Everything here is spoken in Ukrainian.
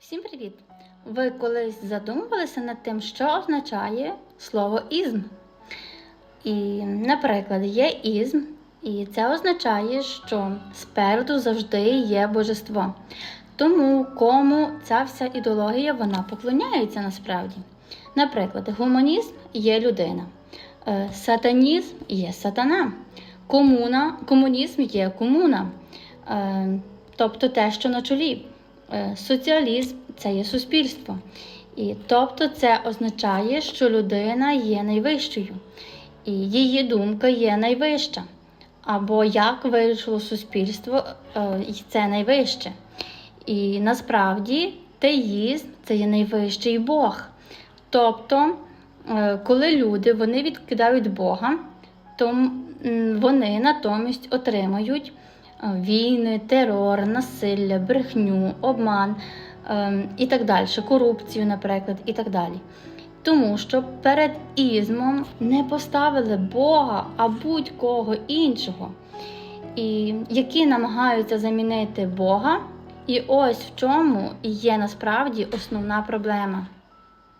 Всім привіт! Ви колись задумувалися над тим, що означає слово ізм? І, наприклад, є ізм, і це означає, що спереду завжди є божество. Тому кому ця вся ідеологія вона поклоняється насправді. Наприклад, гуманізм є людина, е, сатанізм є сатана, комуна, комунізм є комуна, е, тобто те, що на чолі. Е, Соціалізм це є суспільство. І тобто це означає, що людина є найвищою, і її думка є найвища. Або як вирішило суспільство, е, це найвище. І насправді теїзм це є найвищий Бог. Тобто, е, коли люди вони відкидають Бога, то вони натомість отримають війни, терор, насилля, брехню, обман е, і так далі, корупцію, наприклад, і так далі. Тому що перед ізмом не поставили Бога, а будь-кого іншого, і які намагаються замінити Бога. І ось в чому є насправді основна проблема.